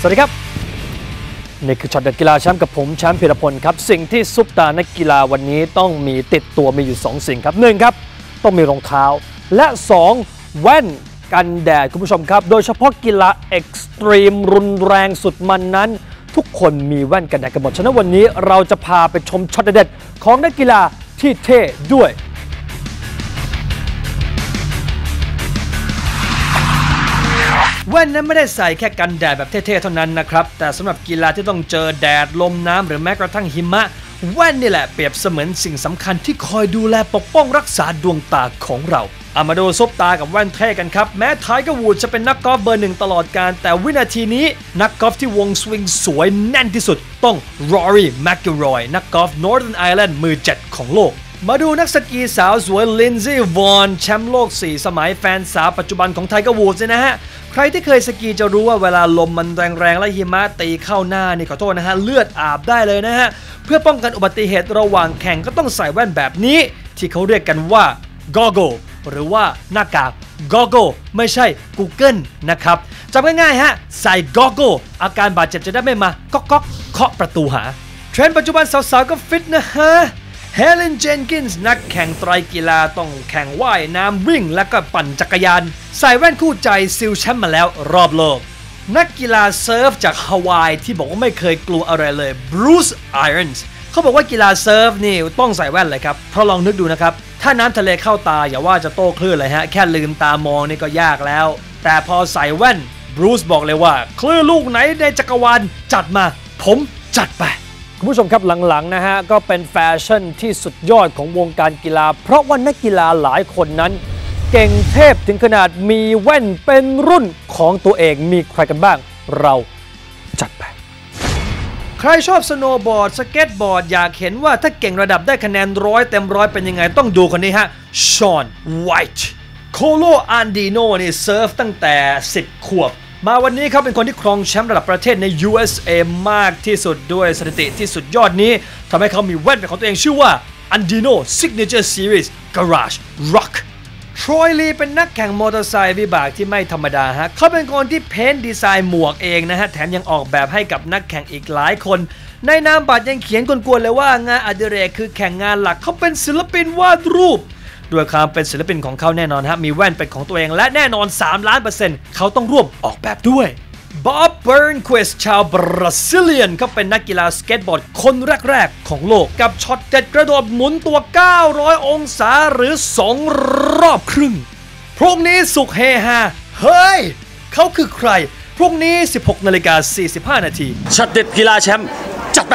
สวัสดีครับ นี่คือช็อตเด็ดกีฬาแชมป์กับผมแชมป์พีรพลครับ สิ่งที่ซุปตานักกีฬาวันนี้ต้องมีติดตัวมีอยู่ 2 สิ่งครับหนึ่งครับ ต้องมีรองเท้า และ 2 แว่นกันแดดคุณผู้ชมครับ โดยเฉพาะกีฬาเอ็กซ์ตรีมรุนแรงสุดมันนั้น ทุกคนมีแว่นกันแดดกันหมดฉะนั้นวันนี้เราจะพาไปชมช็อตเด็ดของนักกีฬาที่เท่ด้วย ว่นนั้นไม่ได้ใส่แค่กันแดดแบบเท่ๆเท่านั้นนะครับ แต่สำหรับกีฬาที่ต้องเจอแดดลมน้ำหรือแม้กระทั่งหิมะ แว่นนี่แหละเปรียบเสมือนสิ่งสำคัญที่คอยดูแลปกป้องรักษาดวงตาของเราเอามาดูซบตากับแว่นเท่กันครับ แม้ไทเกอร์วูดจะเป็นนักกอล์ฟเบอร์หนึ่งตลอดการ แต่วินาทีนี้นักกอล์ฟที่วงสวิงสวยแน่นที่สุด ต้องรอรี่แมคกิรอยนักกอล์ฟนอร์ t เ r ร์ไอแลนด์มือเจ็ดของโลก มาดูนักสกีสาวสวยลินซี่วอนแชมป์โลก 4 สมัยแฟนสาวปัจจุบันของไทเกอร์วูดส์นะฮะ ใครที่เคยสกีจะรู้ว่าเวลาลมมันแรงๆ และหิมะตีเข้าหน้านี่ขอโทษนะฮะ เลือดอาบได้เลยนะฮะ เพื่อป้องกันอุบัติเหตุระหว่างแข่งก็ต้องใส่แว่นแบบนี้ ที่เขาเรียกกันว่า goggle หรือว่าหน้ากาก goggle ไม่ใช่ Google นะครับจำง่ายๆฮะใส่ goggle อาการบาดเจ็บจะได้ไม่มาก๊อกก๊อกเคาะประตูหา เทรนด์ปัจจุบันสาวๆก็ฟิตนะฮะ เฮเลนเจนกินส์นักแข่งไตรกีฬาต้องแข่งว่ายน้ำวิ่งและก็ปั่นจักรยานใส่แว่นคู่ใจซิลแชมป์มาแล้วรอบโลก นักกีฬาเซิร์ฟจากฮาวายที่บอกว่าไม่เคยกลัวอะไรเลยบรูซไอรอนส์เขาบอกว่ากีฬาเซิร์ฟนี่ต้องใส่แว่นเลยครับ เพราะลองนึกดูนะครับ ถ้าน้ำทะเลเข้าตาอย่าว่าจะโต้คลื่นเลยฮะ แค่ลืมตามองนี่ก็ยากแล้ว แต่พอใส่แว่นบรูซบอกเลยว่า คลื่นลูกไหนในจักรวาลจัดมา ผมจัดไป คุณผู้ชมครับหลังๆนะฮะก็เป็นแฟชั่นที่สุดยอดของวงการกีฬา เพราะว่านักกีฬาหลายคนนั้น เก่งเทพถึงขนาดมีแว่นเป็นรุ่นของตัวเองมีใครกันบ้าง เราจัดไป ใครชอบสโนว์บอร์ด สเก็ตบอร์ด อยากเห็นว่าถ้าเก่งระดับได้คะแนนร้อยเต็มร้อยเป็นยังไงต้องดูคนนี้ฮะชอนไวท์โคโลอันดีโนนี่เซิร์ฟตั้งแต่ 10 ขวบ มาวันนี้เขาเป็นคนที่ครองแชมป์ระดับประเทศใน USA มากที่สุดด้วยสถิติที่สุดยอดนี้ทำให้เขามีแว่นเป็นของตัวเองชื่อว่า Andino Signature Series Garage Rock ทรอยลีเป็นนักแข่งมอเตอร์ไซค์วิบากที่ไม่ธรรมดาฮะ เขาเป็นคนที่เพ้นดีไซน์หมวกเองนะฮะ แถมยังออกแบบให้กับนักแข่งอีกหลายคน ในนามบัตรยังเขียนกวนๆเลยว่างานอดิเรกคือแข่งงานหลักเขาเป็นศิลปินวาดรูป ด้วยความเป็นศิลปินของเขาแน่นอนฮะมีแว่นเป็นของตัวเองและแน่นอน 3 ล้านเปอร์เซ็นต์เขาต้องร่วมออกแบบด้วยบ๊อบเบิร์นควิสชาวบราซิเลียนเขาเป็นนักกีฬาสเก็ตบอร์ดคนแรก ๆ ของโลกกับช็อตเด็ดกระโดดหมุนตัว 900 องศาหรือ 2 รอบครึ่ง พรุ่งนี้สุขเฮฮาเฮ้ย เขาคือใคร พรุ่งนี้ 16นาฬิกา45นาทีช็อตเด็ดกีฬาแชมป์จัดไป